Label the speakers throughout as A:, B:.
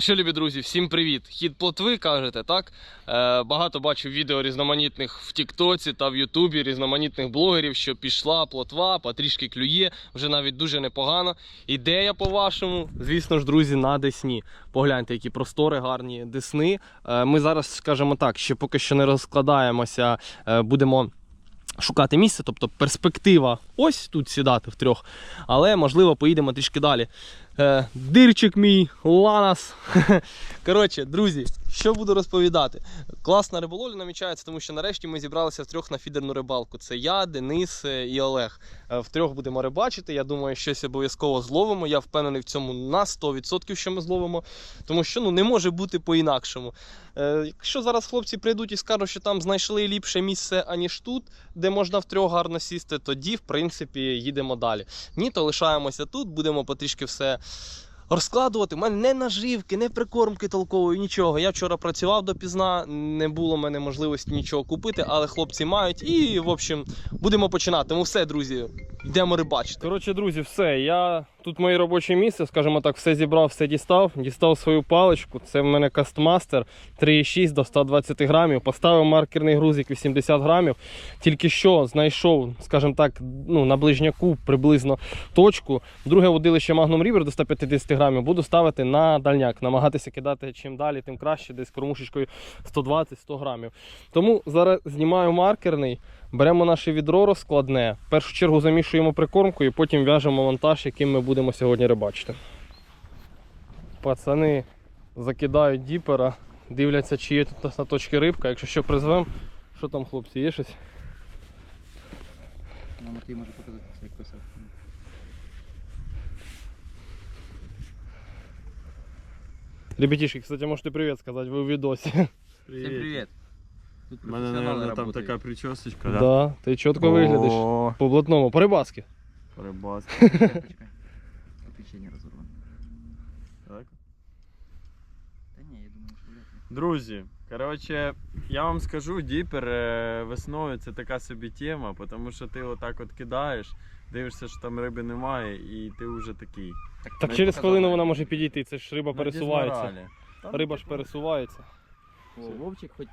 A: Що, любі друзі, всім привіт! Хід плотви кажете, так? Е, багато бачу відео різноманітних в Тіктоці та в Ютубі, різноманітних блогерів, що пішла плотва, потрішки клює, вже навіть дуже непогано. Ідея, по-вашому, звісно ж, друзі, на Десні. Погляньте, які простори, гарні Десни. Е, ми зараз, скажімо так, ще поки що не розкладаємося, е, будемо. Шукати місце, тобто перспектива ось тут сідати втрьох, але можливо поїдемо трішки далі. Е, дирчик мій, Ланас. Коротше, друзі, що буду розповідати? Класна риболовля намічається, тому що нарешті ми зібралися втрьох на фідерну рибалку. Це я, Денис е, і Олег. Е, Втрьох будемо рибачити. Я думаю, щось обов'язково зловимо. Я впевнений в цьому на 100%, що ми зловимо. Тому що ну, не може бути по-інакшому. Якщо зараз хлопці прийдуть і скажуть, що там знайшли ліпше місце, аніж тут, де можна втрьох гарно сісти, тоді, в принципі, їдемо далі. Ні, то лишаємося тут, будемо потрішки все розкладувати. У мене не наживки, не прикормки толкової, нічого. Я вчора працював допізна, не було в мене можливості нічого купити, але хлопці мають. І, в общем, будемо починати. Тому все, друзі, йдемо рибачити. Коротше, друзі, все. Я тут моє робоче місце, скажімо так, все зібрав, все дістав. Дістав свою паличку. Це в мене кастмастер 3,6 до 120 грамів. Поставив маркерний грузик 80 грамів. Тільки що знайшов, скажімо так, ну, на ближняку приблизно точку. Друге водилище Magnum River до 150 грамів буду ставити на дальняк, намагатися кидати чим далі, тим краще, десь кормушечкою 120-100 грамів. Тому зараз знімаю маркерний, беремо наше відро розкладне, в першу чергу замішуємо прикормку і потім в'яжемо монтаж, яким ми будемо сьогодні рибачити. Пацани закидають діпера, дивляться, чи є тут на точці рибка. Якщо що призвемо, що там, хлопці, є щось?
B: Нам Матвій може показати, як писав.
A: Ребятишки, кстати, можете привіт сказати, ви у відосі.
B: Всім привіт. Тут
C: У мене, наверное, там така причосочка,
A: Да,
C: да?
A: ти чітко виглядиш.
C: О,
A: По блатному, по рибацьки.
C: рибацька.
B: Почекай. Печення розорване.
C: Так.
B: Та ні, я думаю, що вряд ли.
C: Друзі, коротше, я вам скажу, діпер е, весною це така собі тема, тому що ти отак от кидаєш, дивишся, що там риби немає, і ти вже такий.
A: Так
C: Ми
A: через
C: показали.
A: хвилину вона може підійти, це ж риба пересувається. Риба ж
C: типу,
A: пересувається.
B: О, Вовчик хоч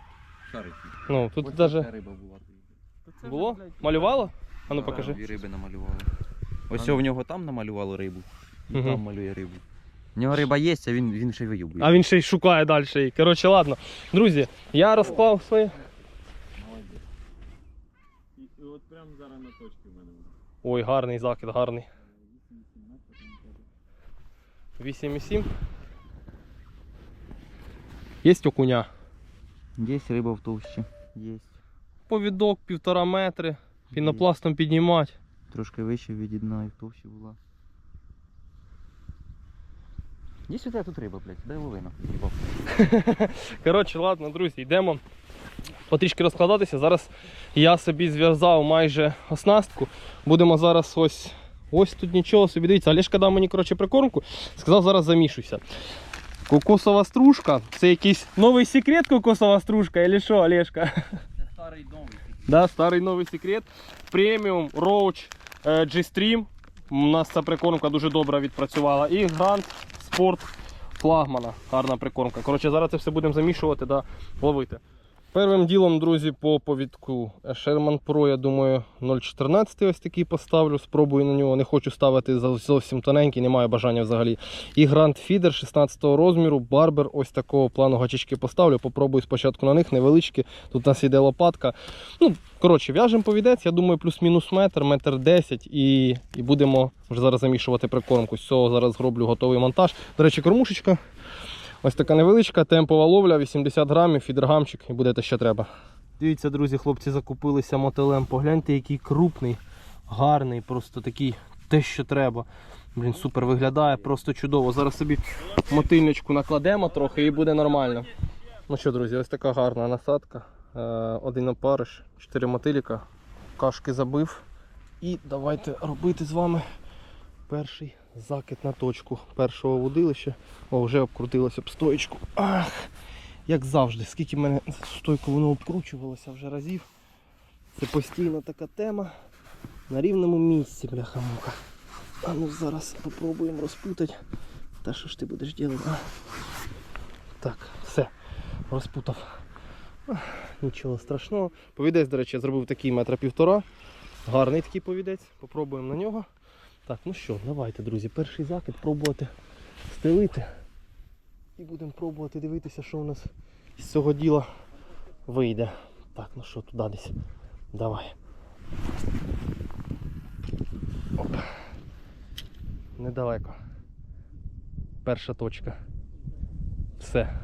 B: шарить.
A: Ну, тут
B: Ось
A: даже
B: така риба була.
C: це
A: було?
C: блядь,
A: Малювало? А ну покажи.
B: Дві риби намалювали. Ось
C: А ну.
B: в нього там намалювало рибу. І
A: Мгм.
B: там малює рибу. В нього риба є, а він, він ще й виюбує.
A: А він ще й шукає далі. Коротше, ладно. Друзі, я розклав своє.
C: І, і от прямо зараз на точці в мене.
A: Ой, гарний закид, гарний. 8,7. Є окуня.
B: Є риба в товщі. Є.
A: Повідок півтора метри. Пінопластом піднімати.
B: Трошки вище від дна і в товщі була. Є сюди тут риба, блядь, дай ловину.
A: Коротше, ладно, друзі, йдемо потрішки розкладатися. Зараз я собі зв'язав майже оснастку. Будемо зараз ось. Ось тут нічого собі. Дивіться, Олешка дав мені коротше, прикормку. Сказав, зараз замішуйся. Кокосова стружка. Це якийсь новий секрет кокосова стружка, или що, Олешка?
B: Це старий новий.
A: Да, старий новий секрет. Преміум, Roach, е, G-Stream. У нас ця прикормка дуже добре відпрацювала. І Grand Sport флагмана. Гарна прикормка. Коротше, зараз це все будемо замішувати да ловити. Первим ділом, друзі, по повідку Sherman Pro, я думаю, 0,14 ось такий поставлю. Спробую на нього. Не хочу ставити зовсім тоненький, не маю бажання взагалі. І Grand Feeder 16 розміру, барбер ось такого плану гачечки поставлю. Попробую спочатку на них невеличкі. Тут у нас іде лопатка. Ну, коротше, в'яжемо повідець, я думаю, плюс-мінус метр, метр 10 і, і будемо вже зараз замішувати прикормку. З цього зараз зроблю готовий монтаж. До речі, кормушечка. Ось така невеличка, темпова ловля, 80 грамів, фідергамчик і буде те, що треба. Дивіться, друзі, хлопці закупилися мотилем. Погляньте, який крупний, гарний, просто такий те, що треба. Блін, супер виглядає, просто чудово. Зараз собі мотильничку накладемо трохи і буде нормально. Ну що, друзі, ось така гарна насадка. Е, Один опариш, 4 мотиліка. Кашки забив. І давайте робити з вами перший закид на точку першого вудилища. О, вже обкрутилося об стоечку. Ах, як завжди, скільки в мене стойку воно обкручувалося вже разів. Це постійна така тема. На рівному місці, бляха-мука. А ну зараз попробуємо розпутати. Та що ж ти будеш робити? Так, все, розпутав. Нічого страшного. Повідець, до речі, я зробив такий метра півтора. Гарний такий повідець. Попробуємо на нього. Так, ну що, давайте, друзі, перший закид пробувати стелити. І будемо пробувати дивитися, що у нас з цього діла вийде. Так, ну що, туди десь. Давай. Оп. Недалеко. Перша точка. Все.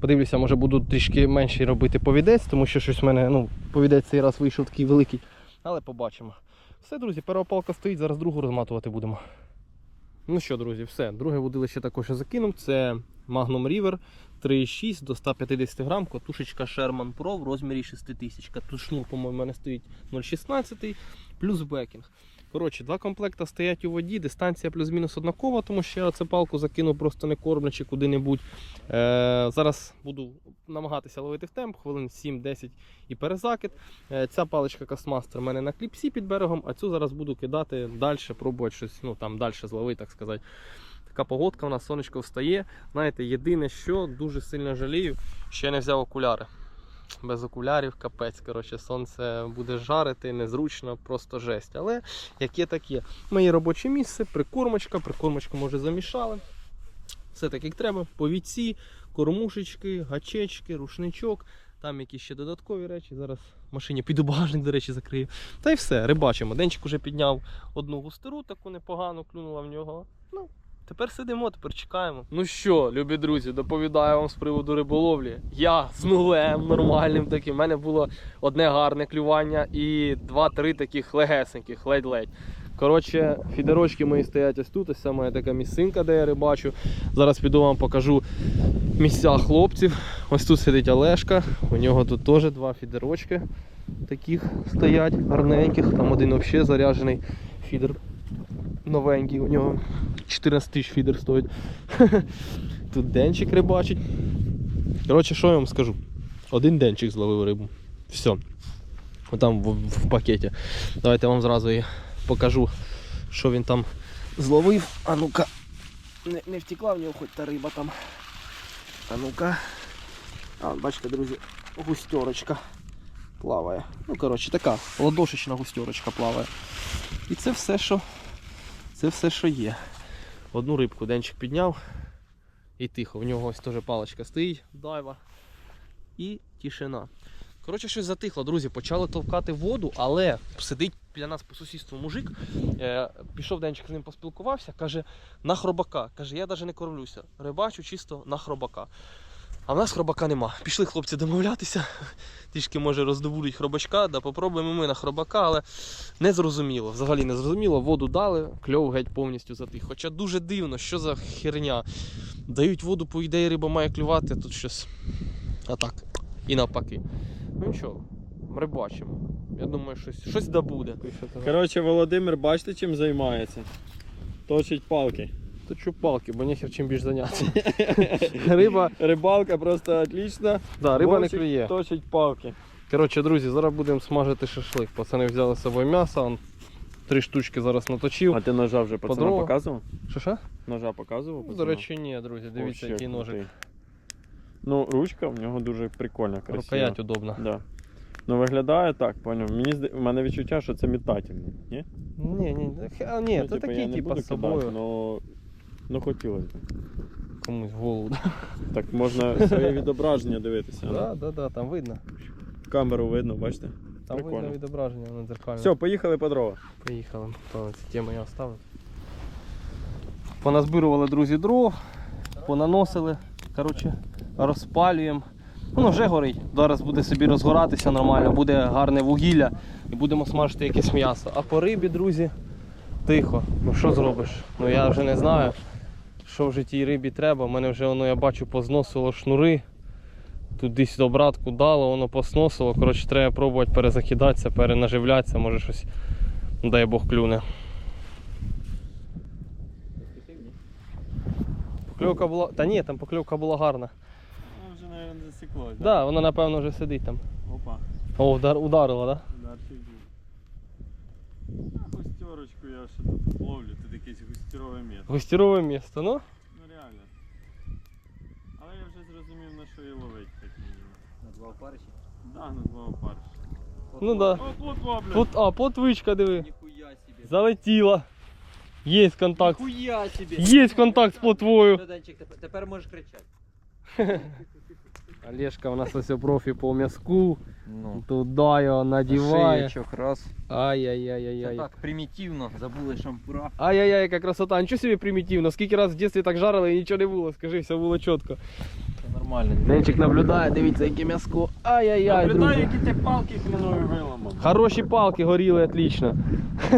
A: Подивлюся, може буду трішки менший робити повідець, тому що щось в мене, ну, повідець цей раз вийшов такий великий. Але побачимо. Все, друзі, перша палка стоїть, зараз другу розматувати будемо. Ну що, друзі, все. Друге водилище також я закинув. Це Magnum River 3,6 до 150 грам, катушечка Sherman Pro в розмірі 6000. Катушнур, по-моєму, у мене стоїть 0,16 плюс бекінг. Коротше, два комплекти стоять у воді, дистанція плюс-мінус однакова, тому що я оце палку закину просто не кормлячи куди-небудь. Е, зараз буду намагатися ловити в темп, хвилин 7-10 і перезакид. Е, ця паличка Кастмастер у мене на кліпсі під берегом, а цю зараз буду кидати далі, пробувати щось, ну там далі зловити, так сказати. Така погодка у нас сонечко встає. Знаєте, єдине, що дуже сильно жалію, що я не взяв окуляри. Без окулярів капець. Коротше, сонце буде жарити, незручно, просто жесть. Але яке таке. Моє робоче місце, прикормочка, прикормочку може замішали. Все так як треба. Повіці, кормушечки, гачечки, рушничок. Там якісь ще додаткові речі. Зараз в машині піду багажник, до речі, закрию. Та й все, рибачимо. Денчик уже підняв одну густеру, таку непогану, клюнула в нього. Ну, Тепер сидимо, тепер чекаємо. Ну що, любі друзі, доповідаю вам з приводу риболовлі. Я з нулем нормальним таким. У мене було одне гарне клювання і два-три таких легесеньких, ледь-ледь. Коротше, фідерочки мої стоять ось тут, ось це моя така місцинка, де я рибачу. Зараз піду вам покажу місця хлопців. Ось тут сидить Олешка, у нього тут теж два фідерочки таких стоять, гарненьких. Там один взагалі заряджений фідер новенький, у нього 14 тисяч фідер стоїть. Тут денчик рибачить. Коротше, що я вам скажу? Один денчик зловив рибу. Все. Отам в, в пакеті. Давайте я вам зразу і покажу, що він там зловив. А ну-ка. Не, не втекла в нього хоч та риба там. А ну-ка. А, бачите, друзі, густерочка плаває. Ну, коротше, така ладошечна густерочка плаває. І це все, що. Це все, що є. Одну рибку денчик підняв і тихо. В нього ось теж паличка стоїть, дайва. І тишина. Коротше, щось затихло, друзі. Почали товкати воду, але сидить біля нас по сусідству мужик. Е, пішов денчик з ним поспілкувався, каже, на хробака. Каже, я навіть не кормлюся. Рибачу чисто на хробака. А в нас хробака нема. Пішли хлопці домовлятися. Трішки може роздобудуть хробачка, да попробуємо ми на хробака, але не зрозуміло. Взагалі не зрозуміло. Воду дали, кльов геть повністю затих. Хоча дуже дивно, що за херня. Дають воду, по ідеї, риба має клювати, тут щось. А так. І навпаки. Ну нічого, рибачимо. Я думаю, щось, щось да буде.
C: Коротше, Володимир, бачите, чим займається? Точить палки.
A: Що палки, бо нехер чим більш зайнятися. Риба,
C: Рибалка просто отлічна.
A: да, риба не
C: Вовчик
A: клює.
C: Точить палки.
A: Коротше, друзі, зараз будемо смажити шашлик. Пацани взяли з собою м'ясо, он три штучки зараз наточив.
C: А ти ножа вже пацанам
A: Подорога.
C: показував?
A: Що що?
C: Ножа показував?
A: До
C: пацанам?
A: речі, ні, друзі, дивіться,
C: Вообще
A: який ножик.
C: крутий. Ну, ручка в нього дуже прикольна, красива.
A: Рукоять удобна.
C: Да. Ну виглядає так, поняв. Мені зда... у мене відчуття, що це метательний. Ні?
A: Ні, ні, а, ні,
C: ну,
A: це
C: типу, я
A: такий,
C: не
A: типа,
C: буду
A: з собою.
C: кидати, но... Ну хотілося б.
A: Комусь голову.
C: Так можна своє відображення дивитися.
A: Так, так, так, там видно.
C: Камеру видно, бачите?
A: Там
C: Прикольно.
A: видно відображення на дзеркальне.
C: Все, поїхали по дрова.
A: Поїхали. То ці теми я оставив. Поназбирували, друзі, дров, понаносили. Коротше, розпалюємо. Воно вже горить. Зараз буде собі розгоратися нормально, буде гарне вугілля і будемо смажити якесь м'ясо. А по рибі, друзі, тихо. Ну що зробиш? Ну я вже не знаю, що в житті рибі треба. У мене вже воно, я бачу, позносило шнури. Тут десь обратку дало, воно посносило. Коротше, треба пробувати перезакидатися, перенаживлятися, може щось, дай Бог, клюне. Покльовка була. Та ні, там покльовка була гарна.
C: Ну, вже, мабуть, засіклося.
A: Так, да, вона напевно вже сидить там.
C: Опа.
A: О, удар, ударила, так?
C: Ударчик був. Густерочку я ще тут ловлю, тут якесь густерове місце.
A: Да? Гостєрове місто, ну?
C: Ну реально. Але я вже зрозумів, на що її ловить, як мінімум.
B: На два опариші.
C: Да, на два опариші.
A: Ну да.
C: О, плотва, блядь.
A: Плот, а, плотвичка, диви.
B: Ніхуя собі.
A: Залетіла. Є контакт.
B: Ніхуя собі.
A: Є контакт з плотвою.
B: Данчик, тепер, тепер можеш кричати.
A: Олежка у нас ось профі по м'язку.
B: Ну.
A: Туди його надіває.
B: Шиєчок, раз.
A: Ай-яй-яй-яй.
B: так, примітивно, забули шампура.
A: Ай-яй-яй, яка красота. Нічого собі примітивно. Скільки раз в дитинстві так жарили і нічого не було. Скажи, все було чітко.
B: Це нормально.
A: Денчик наблюдає, дивіться, яке м'язко. Ай-яй-яй,
C: Наблюдай,
A: друзі.
C: які ти палки хренові виламав.
A: Хороші палки горіли, отлично.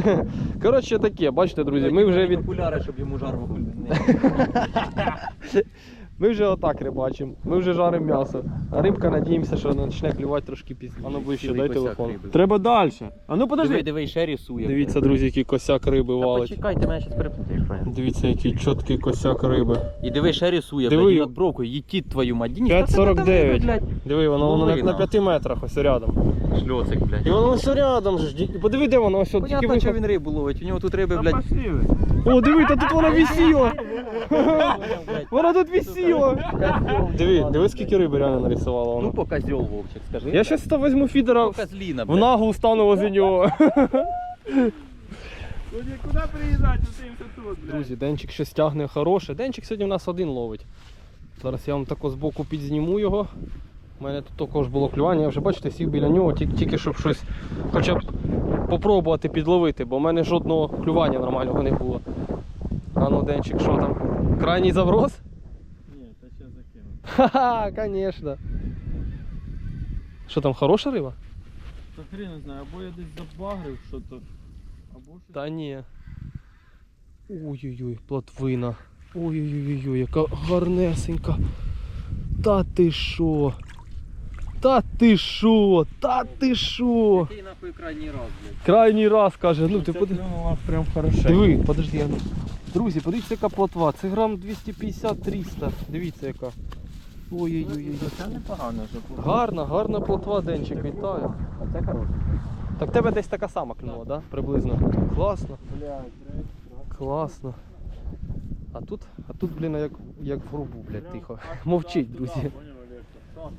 A: Коротше, таке, бачите, друзі, ми вже від.
B: окуляри, щоб йому жар в окулі не.
A: Ми вже отак рибачимо, ми вже жаримо м'ясо. А рибка надіємося, що почне клювати трошки пізніше. А ну ближче, дай телефон.
C: Треба далі. А ну подожди.
B: диви, ще рисує.
A: Дивіться, друзі, який косяк риби
B: Та
A: валить.
B: почекайте, мене зараз переплутаєш?
A: Дивіться, який чіткий косяк риби.
B: І диви, ще рисує,
A: Диви.
B: блядь, і над бровкою, їтіть твою мать. Це
A: 5,49. Диви, воно, воно на,
B: Половина.
A: на 5 метрах ось рядом.
B: Шльоцик, блядь.
A: І воно ось рядом ж. Ді- Подиви, де воно ось от тільки
B: Понятно, що
A: виход.
B: він рибу ловить, у нього тут риби, блядь.
A: О, диви, та тут воно висіло. Воно тут висіло.
B: Козьол,
A: Диви, диви, скільки риби реально нарисувало
B: Ну,
A: воно.
B: по козьол, Вовчик, скажи.
A: Я щас то візьму фідера в
B: козліна,
A: в
B: блядь.
A: наглу стану возле нього.
C: Ну куди приїжджати, ти тут, блядь.
A: Друзі, денчик щось тягне хороше. Денчик сьогодні в нас один ловить. Зараз я вам тако збоку підзніму його. У мене тут також було клювання, я вже бачите, сів біля нього, тільки, тільки щоб щось хоча б попробувати підловити, бо в мене жодного клювання нормального не було. А ну, денчик, що там? Крайній заброс?
C: Ні, та ще закину.
A: Ха-ха, звісно. Що там, хороша риба?
C: Та хрен не знаю, або я десь забагрив що-то, або щось.
A: Та ні. Ой-ой-ой, плотвина. Ой-ой-ой, яка гарнесенька. Та ти що? Та ти що? Та ти що?
B: Який нахуй крайній раз, блядь.
A: Крайній раз каже, ну ти
C: Це
A: подиви.
C: прям хороше.
A: Диви, подожди. я- Друзі, подивіться, яка плотва. Це грам 250-300. Дивіться яка. Ой-ой-ой.
C: Це непогано вже.
A: Гарна, гарна плотва, Денчик, вітаю.
B: А це хороше.
A: Так тебе десь така сама клюнула, да? Приблизно. Класно. Класно. А тут, а тут, блін, як, як в грубу, блядь, тихо. Мовчить, друзі.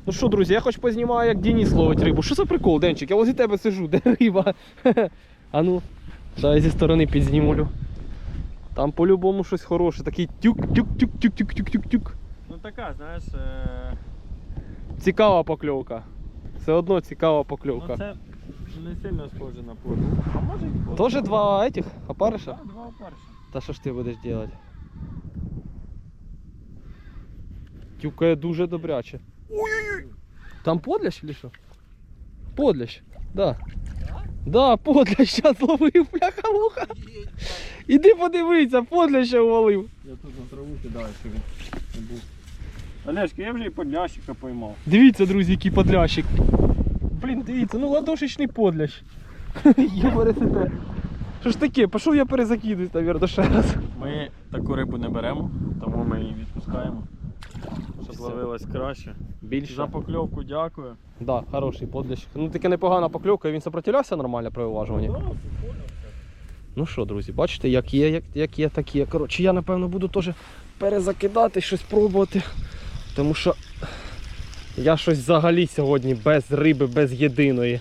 A: Ну що, друзі, я хоч познімаю, як Денис ловить рибу. Що за прикол, Денчик? Я возле тебе сижу, де риба? А ну, дай зі сторони підзнімлю. Там по-любому щось хороше. Такий тюк-тюк-тюк-тюк-тюк-тюк-тюк.
C: Ну така, знаєш, е...
A: Цікава покльовка. Все одно цікава
C: ну
A: покльовка.
C: це не сильно схоже на пору. А може і пору.
A: Тоже два этих опариша?
C: Так, два опарша.
A: Та що ж ти будеш делать? Тюкає дуже добряче. Ой-ой-ой! Там подлящ чи що? Подлящ, да. Да, подлящ, зараз ловив, бляха муха. Іди подивися, подляща увалив.
C: Я тут на траву кидаю, щоб він не був. Олежка, я вже і подлящика поймав.
A: Дивіться, друзі, який подлящик. Блін, дивіться, ну ладошечний подлящ. Йобаресите. Що ж таке? Пішов я перезакидуюсь, навірно, ще раз.
C: Ми таку рибу не беремо, тому ми її відпускаємо. Щоб ловилась краще.
A: Більше.
C: За покльовку дякую.
A: Да, хороший подлящик. Ну таке непогана покльовка, він сопротивлявся нормально при уважуванні. Ну що, друзі, бачите, як є, як, як є, так є. Коротше, я напевно буду теж перезакидати, щось пробувати. Тому що я щось взагалі сьогодні без риби, без єдиної.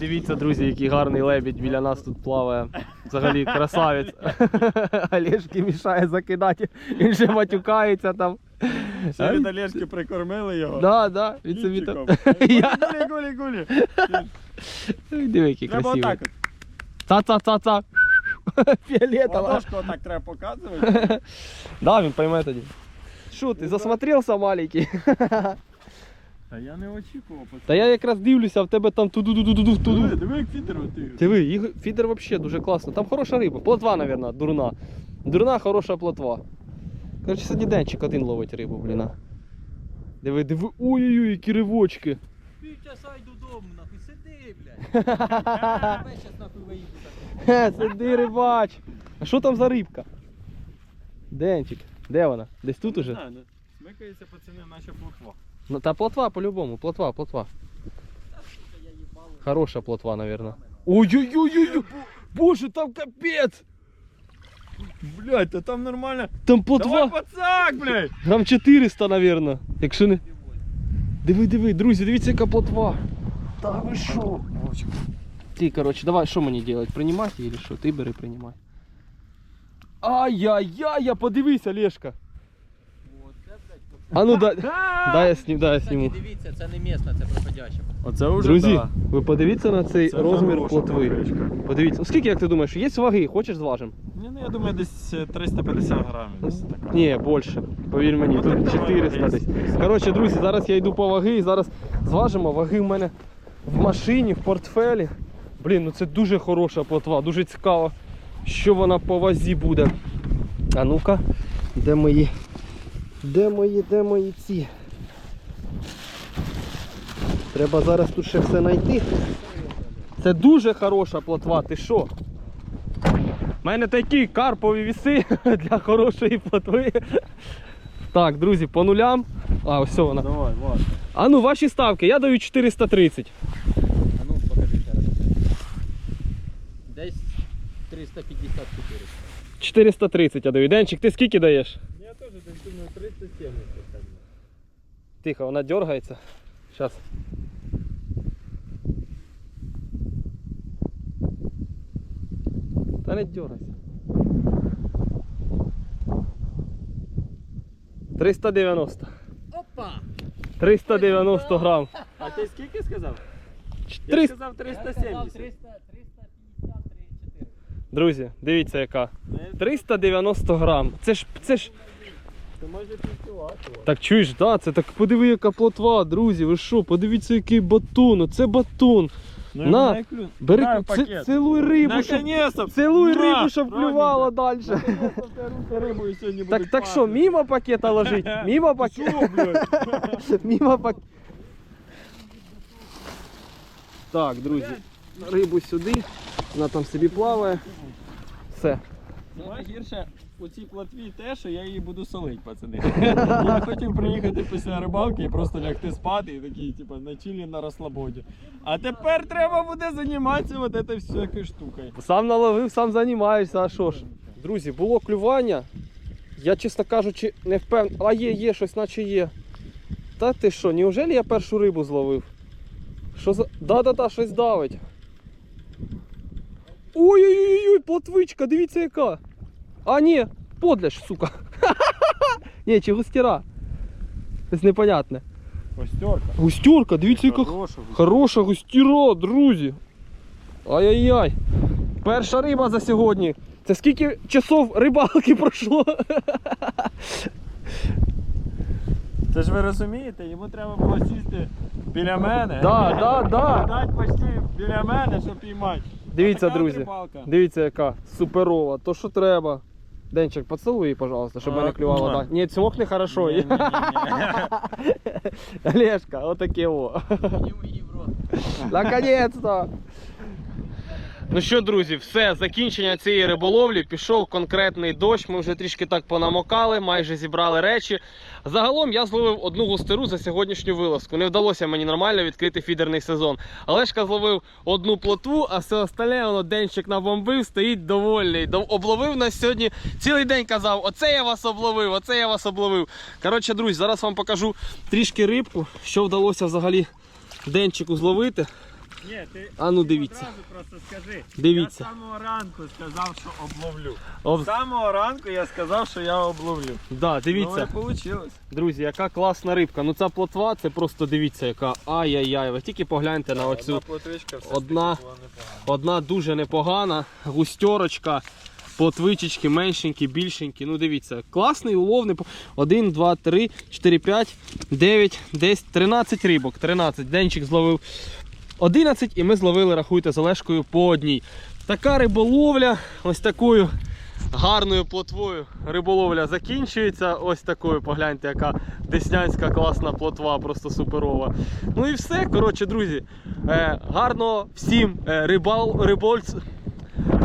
A: Дивіться, друзі, який гарний лебідь біля нас тут плаває. Взагалі красавець. Олешки мішає закидати. Він ще матюкається там.
C: Ще від Олежки прикормили його.
A: Да, да, він собі там.
C: Гулі, гулі, гулі.
A: Диви, який
C: Треба
A: красивий. Ца-ца-ца-ца. Фіолетово.
C: Ладошку отак треба показувати.
A: Да, він пойме тоді. Що ти, засмотрелся маленький?
C: Та я не очікував. пацан.
A: Та я якраз дивлюся, а в тебе там туду-ду-ду-ду
C: Диви, диви, як фідер отий.
A: Диви, Ігор- фідер взагалі дуже класно. Там хороша риба. Плотва, мабуть, дурна. Дурна, хороша плотва. Короче, сьогодні денчик один ловить рибу, блін. Диви, диви, ой-ой-ой, які ривочки.
B: Півчаса йду додому, нахуй, сиди, блядь. Тебе щас нахуй виїду так.
A: Сиди, рибач. А що там за рибка? Денчик, де вона? Десь тут уже?
C: знаю, ну, Смикається пацани, наче плотва.
A: Ну, та плотва по-любому, плотва, плотва. Хороша плотва, наверное. Ой-ой-ой-ой! Боже, там капец!
C: Блядь, та там нормально.
A: Там
C: Давай
A: плотва
C: пацак, блядь!
A: грам 400, напевно. Якщо не. Диви, диви, друзі, дивіться, яка плотва. Та ви що? Ти, коротше, давай, що мені робити? Приймати чи що? Ти бери, приймай. Ай-яй-яй, я подивися, Лешка. А ну дай, дай я сніму, дай я сніму.
B: дивіться, це не місна, це проходяща.
C: Оце вже
A: Друзі,
C: да.
A: ви подивіться на цей
C: Це
A: розмір
C: хороша
A: плотви.
C: плотвичка.
A: Подивіться. Скільки, як ти думаєш, є ваги? Хочеш зважимо?
C: Ні, ну я думаю, десь е, 350 грамів. Десь така.
A: Ні, більше. Повір мені,
C: Ну, так
A: тут
C: давай,
A: 400
C: десь.
A: десь. Коротше, друзі, зараз я йду по ваги і зараз зважимо. Ваги в мене в машині, в портфелі. Блін, ну це дуже хороша плотва, дуже цікаво, що вона по вазі буде. А ну-ка, де мої? Де мої, де мої ці? Треба зараз тут ще все знайти. Це дуже хороша плотва, ти що? У мене такі карпові віси для хорошої плотви. Так, друзі, по нулям. А, ось вона.
C: Давай, ладно.
A: А ну, ваші ставки, я даю 430.
B: А ну, покажи ще раз. Десь 354.
A: 430 я даю. Денчик, ти скільки даєш?
C: Я теж десь думаю 370.
A: Тихо, вона дергається. Зараз. Та не дергайся. 390.
B: Опа!
A: 390 грам.
C: А ти скільки сказав? Я
A: 300.
C: сказав
B: Я сказав
C: 370.
B: 300, 350, 34.
A: Друзі, дивіться яка. 390 грам. Це ж, це ж.
C: Півкілати.
A: Так чуєш, да, це так подиви, яка плотва, друзі. Ви що, подивіться, який батон. Оце батон.
C: Ну,
A: На, Бери,
C: дай
A: ц-
C: пакет.
A: цілуй рибу, щоб,
C: Наконец-то!
A: цілуй
C: На,
A: рибу, щоб клювала далі.
C: Руки рибою сьогодні
A: Так,
C: будуть
A: так що, мимо пакета ложить? Мимо пакета?
C: Що, блядь?
A: Мимо пакета. Так, друзі, рибу сюди, вона там собі плаває. Все.
C: Саме гірше у цій платві те, що я її буду солити, пацани. Я хотів приїхати після рибалки і просто лягти спати і такий, типу, на чилі на розслабоді. А тепер треба буде займатися от этой всякою штукою.
A: Сам наловив, сам займаєшся, а що ж. Друзі, було клювання. Я, чесно кажучи, не впевнений. А є, є, щось наче є. Та ти що, неужели я першу рибу зловив? Що за. Да-да-да, щось давить. Ой-ой-ой, плотвичка, дивіться яка. А, ні, подляш, сука. Ні, чи густіра. Щось непонятне.
C: Костерка.
A: Густюрка, дивіться, яка
C: Хороша.
A: Хороша густіра, друзі. Ай-яй-яй. Перша риба за сьогодні. Це скільки часов рибалки пройшло?
C: Це ж ви розумієте, йому треба було сісти біля мене.
A: Да, да, да.
C: Дать почти біля мене, щоб піймати.
A: Дивіться, друзі. Дивіться, яка суперова. То що треба. Денчик, поцілуй її, пожалуйста, щоб
C: А,
A: мене клювало.
C: муа.
A: Да. Ні, цьох не хорошо.
C: Ні, ні, ні, ні.
A: Олешка, отаке о. Наконец-то! Ну що, друзі, все, закінчення цієї риболовлі. Пішов конкретний дощ. Ми вже трішки так понамокали, майже зібрали речі. Загалом я зловив одну густеру за сьогоднішню вилазку. Не вдалося мені нормально відкрити фідерний сезон. Олешка зловив одну плотву, а все остальне воно денчик набомбив, стоїть довольний. Обловив нас сьогодні. Цілий день казав: оце я вас обловив, оце я вас обловив. Коротше, друзі, зараз вам покажу трішки рибку, що вдалося взагалі денчику зловити.
C: Ні, ти
A: А ну дивіться.
C: одразу просто скажи.
A: Дивіться.
C: Я з самого ранку сказав, що обловлю.
A: Об...
C: З самого ранку я сказав, що я обловлю.
A: Да, дивіться,
C: Ну, вийшло.
A: друзі, яка класна рибка. Ну ця плотва, це просто дивіться, яка ай-яй-яй. Ви тільки погляньте на оцю.
C: Одна плотвичка все
A: Одна.
C: була непогана.
A: Одна дуже непогана, густерочка, плотвичечки, меншенькі, більшенькі. Ну дивіться, класний улов. непо- 1, 2, 3, 4, 5, 9, 10, 13 рибок. 13. Денчик зловив 11 і ми зловили, рахуйте, з Олешкою по одній. Така риболовля, ось такою гарною плотвою риболовля закінчується. Ось такою, погляньте, яка деснянська класна плотва, просто суперова. Ну і все. Коротше, друзі, Гарно гарного всім е, рибал, рибольц.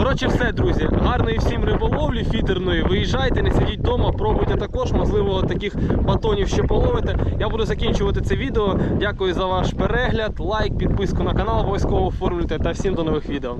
A: Коротше, все, друзі. Гарної всім риболовлі, фідерної. Виїжджайте, не сидіть вдома, пробуйте також. Можливо, таких батонів ще половите. Я буду закінчувати це відео. Дякую за ваш перегляд, лайк, підписку на канал, обов'язково оформлюйте та всім до нових відео.